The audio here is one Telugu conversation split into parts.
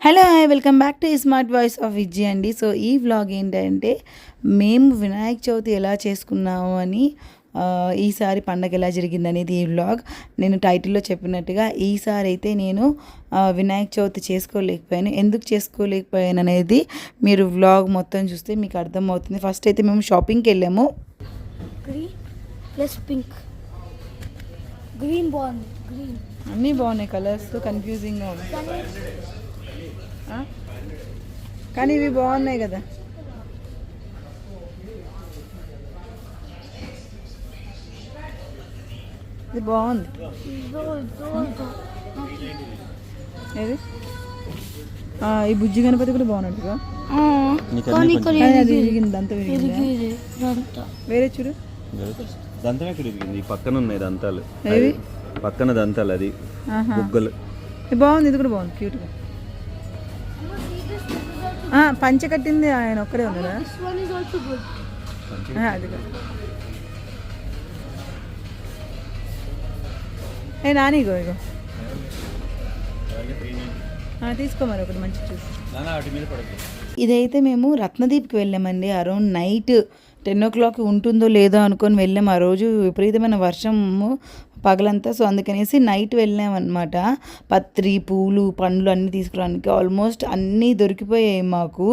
Hello welcome back to smart voice of Vijay అండి సో ఈ వ్లాగ్ ఏంటంటే మేము వినాయక చవితి ఎలా చేసుకున్నాము అని ఈసారి పండగ ఎలా జరిగింది అనేది ఈ వ్లాగ్ నేను టైటిల్లో చెప్పినట్టుగా ఈసారి అయితే నేను వినాయక చవితి చేసుకోలేకపోయాను ఎందుకు చేసుకోలేకపోయాను అనేది మీరు వ్లాగ్ మొత్తం చూస్తే మీకు అర్థమవుతుంది ఫస్ట్ అయితే మేము షాపింగ్కి వెళ్ళాము గ్రీన్ ప్లస్ పింక్ గ్రీన్ బాగుంది గ్రీన్ అన్నీ బాగున్నాయి కలర్స్ కన్ఫ్యూజింగ్గా ఉంది కానీ ఆ? కానీ ఇవి బాగున్నాయి కదా. ఇది బాగుంది. ఏది? ఆ, ఈ బుజ్జి గణపతి కూడా బాగున్నట్టుగా? వేరే చూడు. దంతం ఎక్కడ ఇరిగింది ఈ పక్కన ఉన్నాయి దంతాలు ఏవి? పక్కన దంతాలు అది. బుగ్గలు. ఇది బాగుంది ఇది కూడా బాగుంది క్యూట్గా ఆ, పంచ కట్టింది ఆయన ఒక్కడే ఆ, అది ఏ నాని ఇగో ఇగో. తీసుకో మరి ఒకటి మంచి చూసి ఇదైతే మేము రత్నదీప్కి వెళ్ళామండి. Around night ten o'clock ఉంటుందో లేదో అనుకొని వెళ్ళాం. ఆ రోజు విపరీతమైన వర్షము. పగలంతా. సో అందుకనేసి నైట్ వెళ్ళాం అనమాట పత్రి పూలు పండ్లు అన్నీ తీసుకురావడానికి ఆల్మోస్ట్ అన్నీ దొరికిపోయాయి మాకు.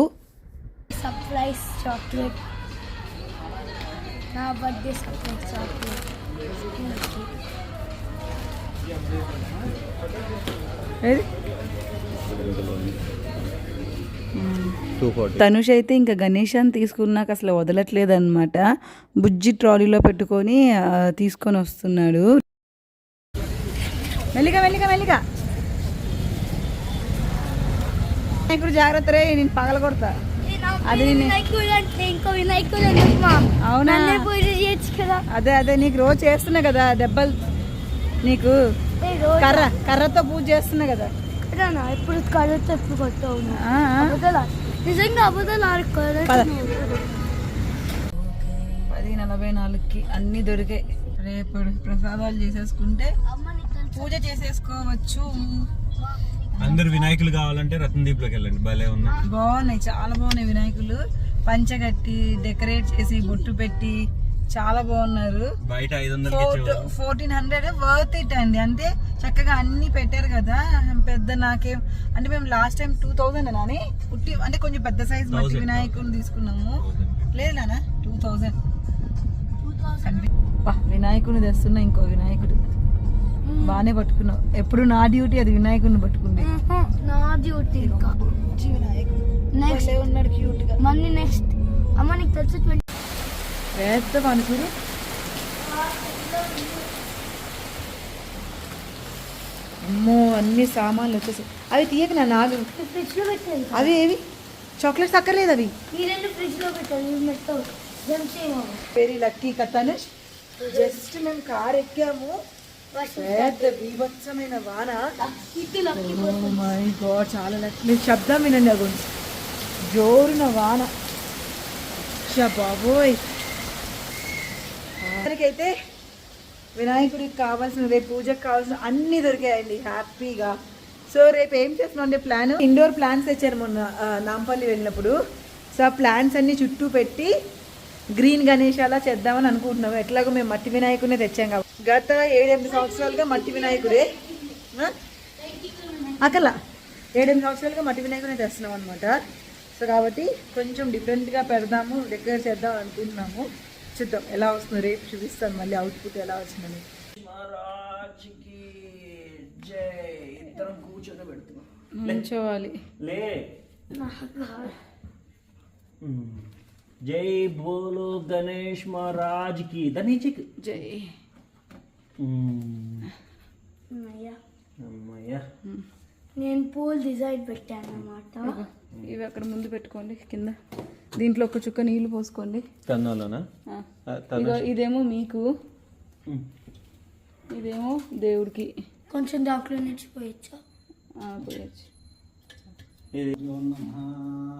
Surprise chocolate. నా బర్త్డే సర్ప్రైజ్ చాక్లెట్. తనుష్ అయితే ఇంకా గణేశాన్ని తీసుకున్నాక అసలు వదలట్లేదు అనమాట బుజ్జి ట్రాలీలో పెట్టుకొని తీసుకొని వస్తున్నాడు. మెల్లిగా మెల్లిగా మెల్లిగా. ఇప్పుడు జాగ్రత్త రే నేను పగల కొడతా. అది వినాయకుడు వినాయకుడు అవునా? అదే అదే నీకు రోజు చేస్తున్నా కదా దెబ్బలు. నీకు కర్ర కర్రతో పూజ చేస్తున్నా కదా. ఇప్పుడు ఎప్పుడు కొట్టావు. నిజంగా అబద్ధాలు. పది. నలభై నాలుగుకి అన్నీ దొరికాయి. రేపు ప్రసాదాలు చేసేసుకుంటే పూజ చేసేసుకోవచ్చు. అందరు వినాయకులు కావాలంటే రత్నదీప్లోకి వెళ్ళండి. భలే ఉన్నాయి. బాగున్నాయి చాలా బాగున్నాయి వినాయకులు. పంచగట్టి డెకరేట్ చేసి బొట్టు పెట్టి చాలా బాగున్నారు. బయట ఐదు ఫోర్టీన్ హండ్రెడ్ వర్త్ ఇట్ అండి. అంటే చక్కగా అన్ని పెట్టారు కదా. పెద్ద నాకేం అంటే మేము లాస్ట్ టైం టూ థౌజండ్ అని పుట్టి అంటే కొంచెం పెద్ద సైజ్ మట్టి 1000. వినాయకుడిని తీసుకున్నాము. లేదు నానా టూ థౌజండ్. వినాయకుడిని తెస్తున్నా ఇంకో వినాయకుడు. బాగానే పట్టుకున్నావు. ఎప్పుడు నా డ్యూటీ అది వినాయకుడిని పట్టుకుంది. నా డ్యూటీ నెక్స్ట్ భలే ఉన్నాడు క్యూట్గా మళ్ళీ నెక్స్ట్ అమ్మ నీకు తెలుసు పెద్ద పనుకుడు అమ్మో అన్ని సామాన్లు వచ్చేసి అవి తీయక నా నాగు ఫ్రిడ్జ్లో పెట్టాను అవి ఏవి? చాక్లెట్స్ అక్కర్లేదు అవి. ఈ రెండు ఫ్రిడ్జ్లో పెట్టాను జంప్ వెరీ లక్కీ కథను జస్ట్ మేము కార్ ఎక్కాము. పెద్ద బీభత్సమైన వాన. ఇది లక్కీ మై గాడ్ చాలా మీరు శబ్దం వినండి అగు. జోరున వాన. బాబోయ్. అయితే వినాయకుడికి కావాల్సిన రేపు పూజకు కావాల్సిన అన్ని దొరికాయండి హ్యాపీగా. సో రేపు ఏం చేస్తున్నాం అంటే ప్లాన్? ఇండోర్ ప్లాంట్స్ తెచ్చారు మొన్న నాంపల్లి వెళ్ళినప్పుడు. సో ఆ ప్లాంట్స్ అన్ని చుట్టూ పెట్టి గ్రీన్ గణేష్ అలా చేద్దామని అనుకుంటున్నాం ఎట్లాగో మేము మట్టి వినాయకుడినే తెచ్చాం కాబట్టి. గత ఏడెనిమిది సంవత్సరాలుగా మట్టి వినాయకుడే? అకల ఏడెనిమిది సంవత్సరాలుగా మట్టి వినాయకుడిని తెస్తున్నాం అనమాట సో కాబట్టి కొంచెం డిఫరెంట్గా పెడదాము డెకరేట్ చేద్దాం అనుకుంటున్నాము. చూద్దాం ఎలా వస్తుందో రేపు చూపిస్తాను మళ్ళీ అవుట్పుట్ ఎలా వచ్చిందని. నుంచోవాలి. లే. జై బోలో గణేష్ మహారాజ్కి. ధనేచిక్ జై. అమ్మయ్యా. నేను పూల్ డిజైన్ పెట్టాను అన్నమాట ఇవి అక్కడ ముందు పెట్టుకోండి కింద. దీంట్లో ఒక చుక్క నీళ్ళు పోసుకోండి. ఇగో ఇదేమో మీకు. ఇదేమో దేవుడికి. కొంచెం దాంట్లో నుంచి పోయొచ్చా? ఆ, పోయొచ్చు. ఇది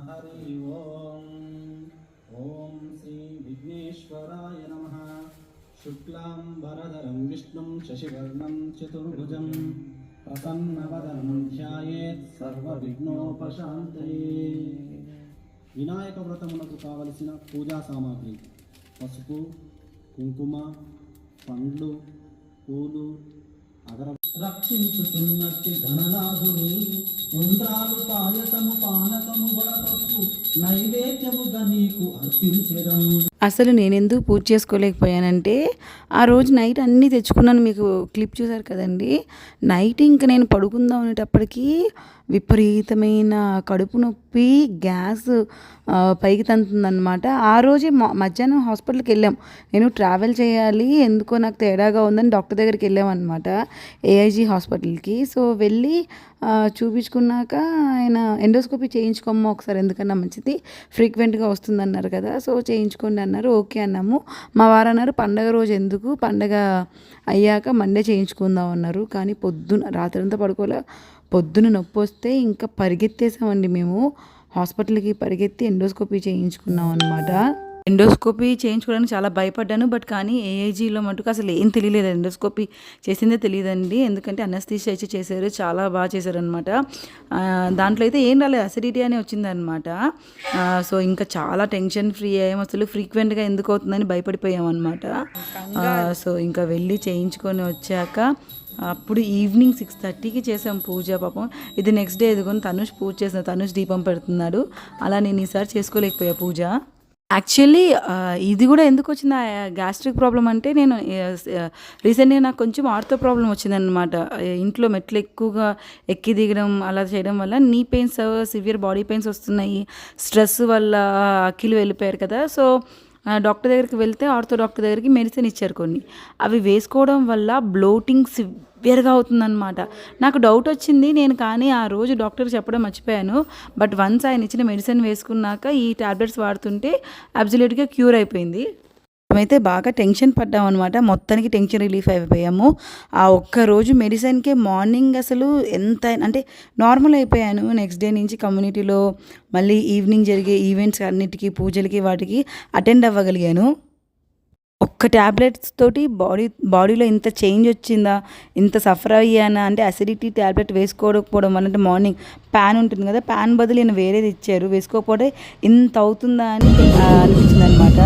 హరి ఓం. ఓం శ్రీ విఘ్నేశ్వరాయ నమ. శుక్లాం వరదరం విష్ణుం శశివర్ణం చతుర్భుజం ప్రసన్నవదనం ధ్యాయేత్ సర్వ విఘ్నోపశాంతయే వినాయక వ్రతమునకు కావలసిన పూజా సామాగ్రి పసుపు కుంకుమ పండ్లు పూలు అగర రక్షించుతున్నట్టు ధననాథుని ఉండ్రాలు పాయసము పానకము వడపప్పు నైవేద్యముగా నీకు అర్పించడం. అసలు నేను ఎందుకు పూజ చేసుకోలేకపోయానంటే ఆ రోజు నైట్ అన్నీ తెచ్చుకున్నాను మీకు క్లిప్ చూసారు కదండి. నైట్ ఇంకా నేను పడుకుందాం అనేటప్పటికీ విపరీతమైన కడుపు నొప్పి గ్యాస్ పైకి తంతుందన్నమాట. ఆ రోజే మధ్యాహ్నం హాస్పిటల్కి వెళ్ళాం. నేను ట్రావెల్ చేయాలి ఎందుకో నాకు తేడాగా ఉందని డాక్టర్ దగ్గరికి వెళ్ళాం అనమాట ఏఐజీ హాస్పిటల్కి. సో వెళ్ళి చూపించుకున్నాక ఆయన ఎండోస్కోపీ చేయించుకోమ్మా ఒకసారి ఎందుకన్నా మంచిది. ఫ్రీక్వెంట్గా వస్తుందన్నారు కదా సో చేయించుకోండి అన్నారు. ఓకే అన్నాము. మా వారు అన్నారు పండగ రోజు ఎందుకు? పండగ అయ్యాక మండే చేయించుకుందాం అన్నారు. కానీ పొద్దున రాత్రంతా పడుకోలే. పొద్దున నొప్పి వస్తే ఇంకా పరిగెత్తేసామండి మేము. హాస్పిటల్కి పరిగెత్తి ఎండోస్కోపీ చేయించుకున్నాం అనమాట ఎండోస్కోపీ చేయించుకోవడానికి చాలా భయపడ్డాను బట్ కానీ ఏఐజీలో మటుకు అసలు ఏం తెలియలేదు. ఎండోస్కోపీ చేసిందే తెలియదండి. ఎందుకంటే అనస్థీషియా అయితే చేశారు చాలా బాగా చేశారనమాట దాంట్లో అయితే ఏం రాలేదు. అసిడిటీ అని వచ్చిందనమాట సో ఇంకా చాలా టెన్షన్ ఫ్రీ అయ్యాం. అసలు ఫ్రీక్వెంట్గా ఎందుకు అవుతుందని భయపడిపోయాం అనమాట సో ఇంకా వెళ్ళి చేయించుకొని వచ్చాక అప్పుడు ఈవినింగ్ సిక్స్ థర్టీకి చేసాం పూజ పాపం. ఇది నెక్స్ట్ డే ఎదుగుని తనుష్ పూజ చేసిన తనుష్ దీపం పెడుతున్నాడు. అలా నేను ఈసారి చేసుకోలేకపోయా పూజ. యాక్చువల్లీ ఇది కూడా ఎందుకు వచ్చింది? గ్యాస్ట్రిక్ ప్రాబ్లం అంటే నేను రీసెంట్గా నాకు కొంచెం ఆర్థో ప్రాబ్లం వచ్చిందనమాట ఇంట్లో మెట్లు ఎక్కువగా ఎక్కి దిగడం అలా చేయడం వల్ల నీ పెయిన్స్ సివియర్ బాడీ పెయిన్స్ వస్తున్నాయి. స్ట్రెస్ వల్ల అఖిలు వెళ్ళిపోయారు కదా. సో డాక్టర్ దగ్గరికి వెళ్తే ఆర్థో డాక్టర్ దగ్గరికి మెడిసిన్ ఇచ్చారు కొన్ని. అవి వేసుకోవడం వల్ల బ్లోటింగ్ సివియర్గా అవుతుందన్నమాట. నాకు డౌట్ వచ్చింది నేను కానీ ఆ రోజు డాక్టర్ చెప్పడం మర్చిపోయాను. బట్ వన్స్ ఆయన ఇచ్చిన మెడిసిన్ వేసుకున్నాక ఈ టాబ్లెట్స్ వాడుతుంటే అబ్జల్యూట్గా క్యూర్ అయిపోయింది. మేమైతే బాగా టెన్షన్ పడ్డాం అనమాట మొత్తానికి టెన్షన్ రిలీఫ్ అయిపోయాము. ఆ ఒక్క రోజు మెడిసిన్కే మార్నింగ్ అసలు ఎంత అంటే నార్మల్ అయిపోయాను. నెక్స్ట్ డే నుంచి కమ్యూనిటీలో మళ్ళీ ఈవినింగ్ జరిగే ఈవెంట్స్ అన్నిటికీ పూజలకి వాటికి అటెండ్ అవ్వగలిగాను. ఒక్క ట్యాబ్లెట్స్ తోటి బాడీ బాడీలో ఇంత చేంజ్ వచ్చిందా ఇంత సఫర్ అయ్యానా అంటే అసిడిటీ ట్యాబ్లెట్ వేసుకోకపోవడం వల్ల అంటే మార్నింగ్ ప్యాన్ ఉంటుంది కదా ప్యాన్ బదులు నేను వేరేది ఇచ్చారు. వేసుకోకపోతే ఇంత అవుతుందా అని అనిపించింది అనమాట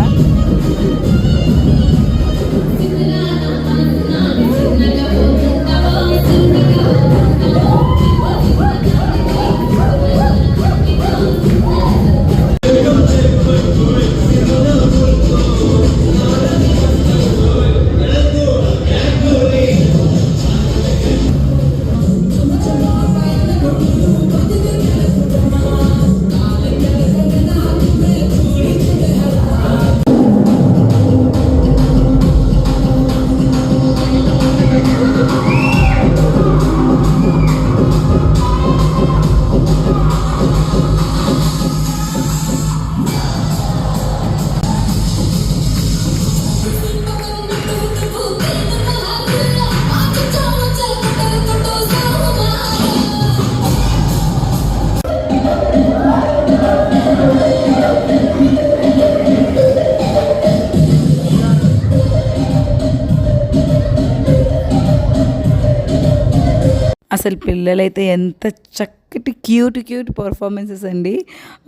అసలు పిల్లలైతే ఎంత చక్కటి క్యూట్ క్యూట్ పర్ఫార్మెన్సెస్ అండి.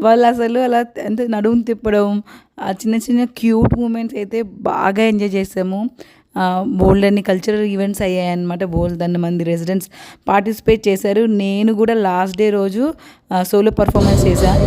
వాళ్ళు అసలు అలా ఎంత నడుము తిప్పడం ఆ చిన్న చిన్న క్యూట్ మూమెంట్స్ అయితే బాగా ఎంజాయ్ చేసాము. బోల్డ్ అన్ని కల్చరల్ ఈవెంట్స్ అయ్యాయన్నమాట బోల్డ్ అన్ని మంది రెసిడెంట్స్ పార్టిసిపేట్ చేశారు. నేను కూడా లాస్ట్ డే రోజు సోలో పర్ఫార్మెన్స్ చేశాను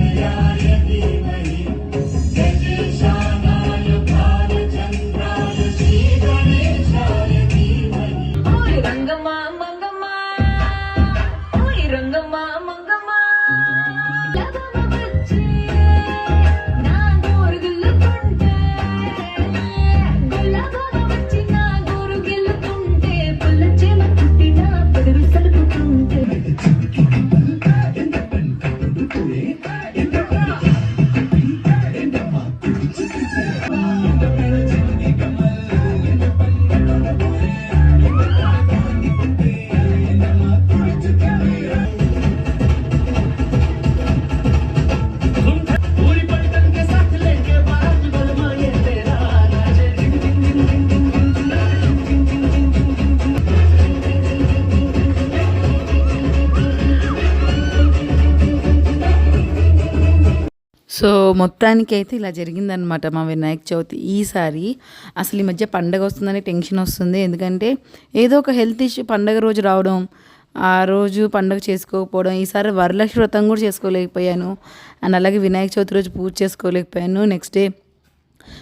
సో మొత్తానికి అయితే ఇలా జరిగిందనమాట మా వినాయక చవితి. ఈసారి అసలు ఈ మధ్య పండగ వస్తుందని టెన్షన్ వస్తుంది. ఎందుకంటే ఏదో ఒక హెల్త్ ఇష్యూ పండగ రోజు రావడం ఆ రోజు పండగ చేసుకోకపోవడం ఈసారి వరలక్ష్మి వ్రతం కూడా చేసుకోలేకపోయాను. అండ్ అలాగే వినాయక చవితి రోజు పూజ చేసుకోలేకపోయాను. నెక్స్ట్ డే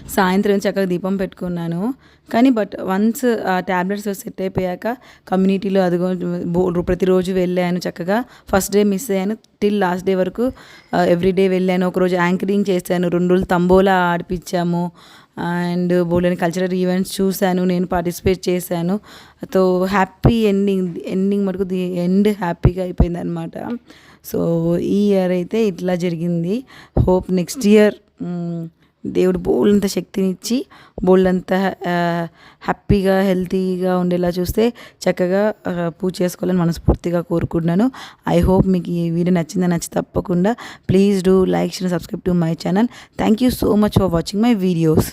సాయంత్రం చక్కగా దీపం పెట్టుకున్నాను. కానీ బట్ వన్స్ ఆ ట్యాబ్లెట్స్ సెట్ అయిపోయాక కమ్యూనిటీలో అదిగో బో- ప్రతిరోజు వెళ్ళాను చక్కగా. ఫస్ట్ డే మిస్ అయ్యాను. టిల్ లాస్ట్ డే వరకు ఎవ్రీ డే వెళ్ళాను. ఒకరోజు యాంకరింగ్ చేశాను. రెండు రోజులు తంబోలా ఆడిపించాము. అండ్ బోలేని కల్చరల్ ఈవెంట్స్ చూశాను. నేను పార్టిసిపేట్ చేశాను. సో హ్యాపీ ఎండింగ్ ఎండింగ్ మటుకు ది ఎండ్ హ్యాపీగా అయిపోయింది అనమాట సో ఈ ఇయర్ అయితే ఇట్లా జరిగింది. హోప్ నెక్స్ట్ ఇయర్ దేవుడు బోల్డంత శక్తినిచ్చి బోల్డంత హ్యాపీగా హెల్తీగా ఉండేలా చూస్తే చక్కగా పూజ చేసుకోవాలని మనస్ఫూర్తిగా కోరుకుంటున్నాను. ఐ హోప్ మీకు ఈ వీడియో నచ్చిందని నచ్చి తప్పకుండా please do like share subscribe to my channel. Thank you so much for watching my videos.